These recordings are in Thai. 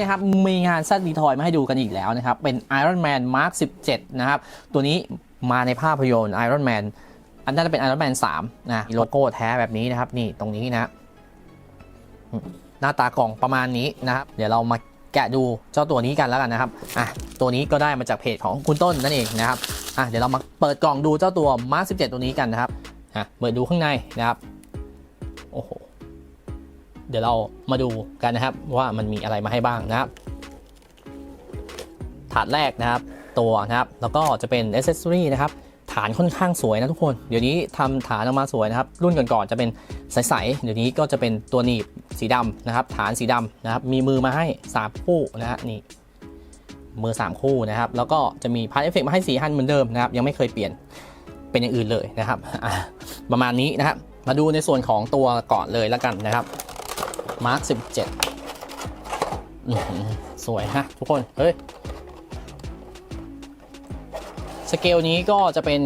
นะครับ มีงานซัดดีทอยมาให้ดูกันอีกแล้วนะครับ เป็น Iron Man Mark 17 นะครับ ตัวนี้มาในภาพยนตร์ Iron Man อันนั้นจะเป็น Iron Man 3นะมีโลโก้แท้แบบนี้นะครับ นี่ตรงนี้นะหน้าตากล่องประมาณนี้นะครับ เดี๋ยวเรามาแกะดูเจ้าตัวนี้กันแล้วกันนะครับ อะ ตัวนี้ก็ได้มาจากเพจของคุณต้นนั่นเองนะครับ อะ เดี๋ยวเรามาเปิดกล่องดูเจ้าตัว Mark 17 ตัวนี้กันนะครับ อะ เปิดดูข้างในนะครับ โอ้โห เดี๋ยวเรามาดูกันนะครับว่ามันมีอะไรมาให้บ้างนะครับ ถาดแรกนะครับตัวนะครับ แล้วก็จะเป็นอ c เซสซอรีนะครับ ฐานค่อนข้างสวยนะทุกคน เดี๋ยวนี้ทำฐานออกมาสวยนะครับ รุ่นก่อนๆจะเป็นใสๆ เดี๋ยวนี้ก็จะเป็นตัวหนีบสีดำนะครับ ฐานสีดำนะครับ มีมือมาให้3คู่นะฮะนี่ มือ 3 คู่นะครับ แล้วก็จะมีพาร์ทเอฟเฟกมาให้สีหันเหมือนเดิมนะครับ ยังไม่เคยเปลี่ยนเป็นอย่างอื่นเลยนะครับประมาณนี้นะครับ มาดูในส่วนของตัวก่อนเลยแล้วกันนะครับ มาร์ค17อื้อหือสวยฮะทุกคน เฮ้ย สเกลนี้ก็จะเป็น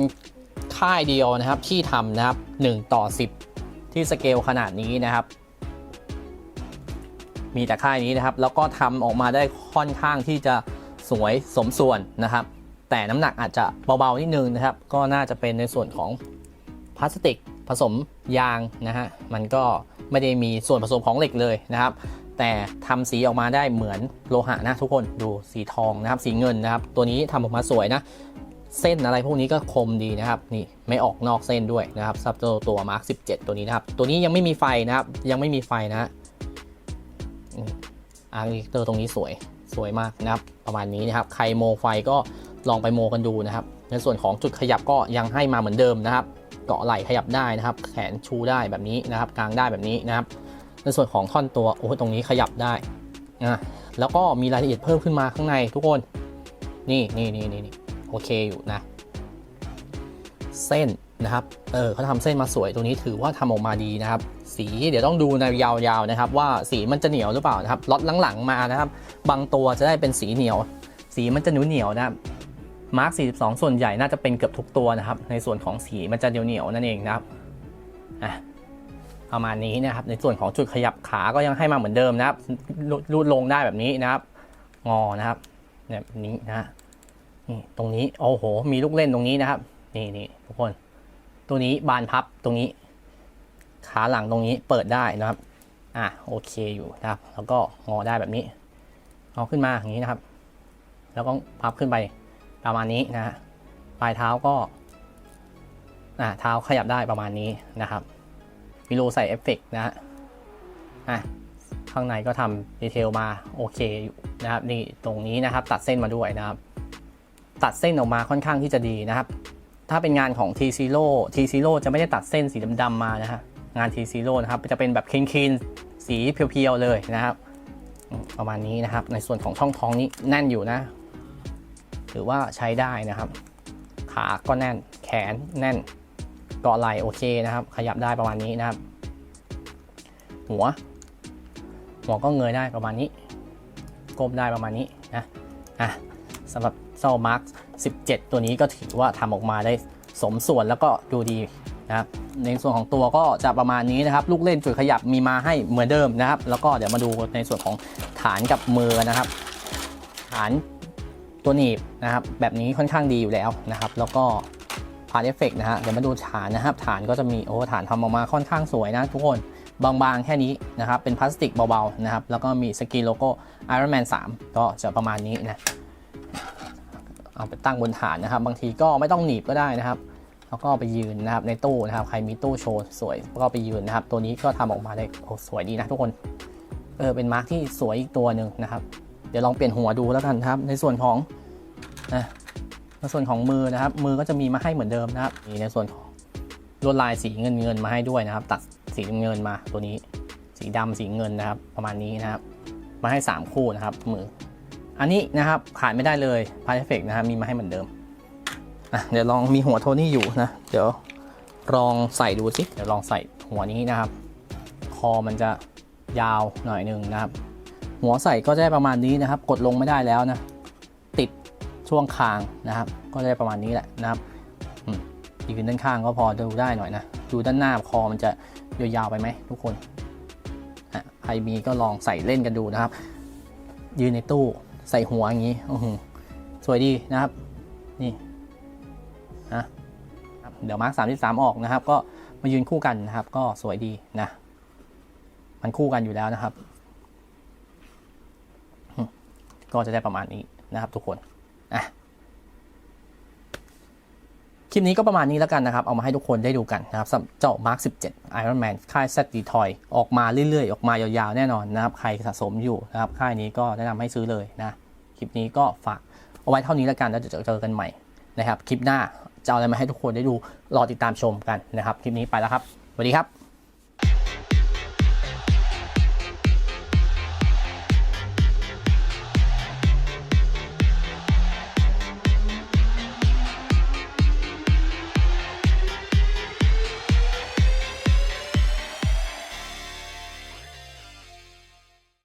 ค่ายเดียวนะครับที่ทำนะครับ 1 ต่อ 10 ที่สเกลขนาดนี้นะครับ มีแต่ค่ายนี้นะครับ แล้วก็ทำออกมาได้ค่อนข้างที่จะสวยสมส่วนนะครับ แต่น้ำหนักอาจจะเบา ๆ นิดนึงนะครับ ก็น่าจะเป็นในส่วนของพลาสติกผสมยางนะฮะ มันก็ ไม่ได้มีส่วนผสมของเหล็กเลยนะครับ แต่ทำสีออกมาได้เหมือนโลหะนะทุกคนดูสีทองนะครับ สีเงินนะครับ ตัวนี้ทำออกมาสวยนะ เส้นอะไรพวกนี้ก็คมดีนะครับ นี่ไม่ออกนอกเส้นด้วยนะครับซับตัวตัวมาร์ค17 ตัวนี้นะครับ ตัวนี้ยังไม่มีไฟนะครับ ยังไม่มีไฟนะอาร์คเตอร์ตรงนี้สวยสวยมากนะครับ ประมาณนี้นะครับ ใครโมไฟก็ลองไปโมกันดูนะครับ ในส่วนของจุดขยับก็ยังให้มาเหมือนเดิมนะครับ เกาะไหล่ขยับได้นะครับ แขนชูได้แบบนี้นะครับ กลางได้แบบนี้นะครับ ในส่วนของท่อนตัวโอ้ตรงนี้ขยับได้นะแล้วก็มีรายละเอียดเพิ่มขึ้นมาข้างในทุกคน นี่นี่นี่นี่โอเคอยู่นะ เส้นนะครับ เออเขาทำเส้นมาสวยตัวนี้ถือว่าทำออกมาดีนะครับ สีเดี๋ยวต้องดูในยาวๆนะครับ ว่าสีมันจะเหนียวหรือเปล่านะครับล็อตหลังๆมานะครับ บางตัวจะได้เป็นสีเหนียว สีมันจะหนียวเหนียวๆนะครับ มาร์ค42 ส่วนใหญ่น่าจะเป็นเกือบทุกตัวนะครับ ในส่วนของสีมันจะเหนียวเหนียวๆนั่นเองนะครับอะประมาณนี้นะครับ ในส่วนของจุดขยับขาก็ยังให้มาเหมือนเดิมนะครับรูดลงได้แบบนี้นะครับ งอนะครับแบบนี้นะนี่ตรงนี้โอ้โห มีลูกเล่นตรงนี้นะครับ นี่นี่ทุกคน ตัวนี้บานพับตรงนี้ ขาหลังตรงนี้เปิดได้นะครับ อะโอเคอยู่นะครับ แล้วก็งอได้แบบนี้เอขึ้นมาอย่างนี้นะครับ แล้วก็พับขึ้นไป ประมาณนี้นะฮะปลายเท้าก็อะเท้าขยับได้ประมาณนี้นะครับมีรูใส่เอฟเฟกนะฮะอะข้างในก็ทำดีเทลมาโอเคอยู่นะครับนี่ตรงนี้นะครับตัดเส้นมาด้วยนะครับ ตัดเส้นออกมาค่อนข้างที่จะดีนะครับ ถ้าเป็นงานของ T Zero T Zero จะไม่ได้ตัดเส้นสีดำๆมานะฮะงาน T Zero นะครับจะเป็นแบบคลีนๆสีเพียวๆเลยนะครับ ประมาณนี้นะครับ ในส่วนของช่องท้องนี้แน่นอยู่นะ ถือว่าใช้ได้นะครับ ขาก็แน่นแขนแน่นเกาะไหล่โอเคนะครับ ขยับได้ประมาณนี้นะครับ หัว หัวก็เงยได้ประมาณนี้ก้มได้ประมาณนี้นะอะสำหรับเจ้ามาร์ค17 ตัวนี้ก็ถือว่าทำออกมาได้สมส่วนแล้วก็ดูดีนะครับในส่วนของตัวก็จะประมาณนี้นะครับ ลูกเล่นจุดขยับมีมาให้เหมือนเดิมนะครับ แล้วก็เดี๋ยวมาดูในส่วนของฐานกับมือนะครับ ฐาน ตัวหนีบนะครับแบบนี้ค่อนข้างดีอยู่แล้วนะครับ แล้วก็พาร์ทเอฟเฟกนะฮะเดี๋ยวมาดูฐานนะครับ ฐานก็จะมีโอ้ฐานทำออกมาค่อนข้างสวยนะทุกคนบางๆแค่นี้นะครับ เป็นพลาสติกเบาๆนะครับ แล้วก็มีสกรีนโลโก้ Iron Man 3 ก็จะประมาณนี้นะเอาไปตั้งบนฐานนะครับ บางทีก็ไม่ต้องหนีบก็ได้นะครับ แล้วก็ไปยืนนะครับในตู้นะครับ ใครมีตู้โชว์สวยก็ไปยืนนะครับ ตัวนี้ก็ทำออกมาได้โอ้สวยดีนะทุกคน เออเป็นมาร์กที่สวยอีกตัวหนึ่งนะครับ ดี๋ยวลองเปลี่ยนหัวดูแล้วกันครับ ในส่วนของนะในส่วนของมือนะครับ มือก็จะมีมาให้เหมือนเดิมนะครับมีในส่วนของลวดลายสีเงินเงินมาให้ด้วยนะครับ ตัดสีเงินมาตัวนี้ สีดำสีเงินนะครับ ประมาณนี้นะครับ มาให้ 3 คู่นะครับมือ อันนี้นะครับขาดไม่ได้เลยพาร์ทเอฟเฟกนะครับมีมาให้เหมือนเดิมอะเดี๋ยวลองมีหัวโทนี่อยู่นะเดี๋ยวลองใส่ดูสิเดี๋ยวลองใส่หัวนี้นะครับ คอมันจะยาวหน่อยหนึ่งนะครับ หัวใส่ก็จะได้ประมาณนี้นะครับ กดลงไม่ได้แล้วนะ ติดช่วงคางนะครับ ก็จะได้ประมาณนี้แหละนะครับอืมยืนด้านข้างก็พอดูได้หน่อยนะ ดูด้านหน้าคอมันจะยาวๆไปไหมทุกคนใครมีก็ลองใส่เล่นกันดูนะครับ ยืนในตู้ใส่หัวอย่างนี้อื้อหือสวยดีนะครับ นี่นะเดี๋ยวมาร์คสามที่สามออกนะครับ ก็มายืนคู่กันนะครับ ก็สวยดีนะ มันคู่กันอยู่แล้วนะครับอืม ก็จะได้ประมาณนี้นะครับทุกคนอะคลิปนี้ก็ประมาณนี้แล้วกันนะครับ เอามาให้ทุกคนได้ดูกันนะครับสำหรับเจ้า Mark 17 Iron Man ค่าย Z d t o y ออกมาเรื่อยๆ ออกมายาวๆ แน่นอนนะครับ ใครสะสมอยู่นะครับ ค่ายนี้ก็แนะนำให้ซื้อเลยนะ คลิปนี้ก็ฝากเอาไว้เท่านี้แล้วกัน แล้วเดี๋ยวเจอกันใหม่นะครับ คลิปหน้าจะเอาอะไรมาให้ทุกคนได้ดู รอติดตามชมกันนะครับ คลิปนี้ไปแล้วครับ สวัสดีครับ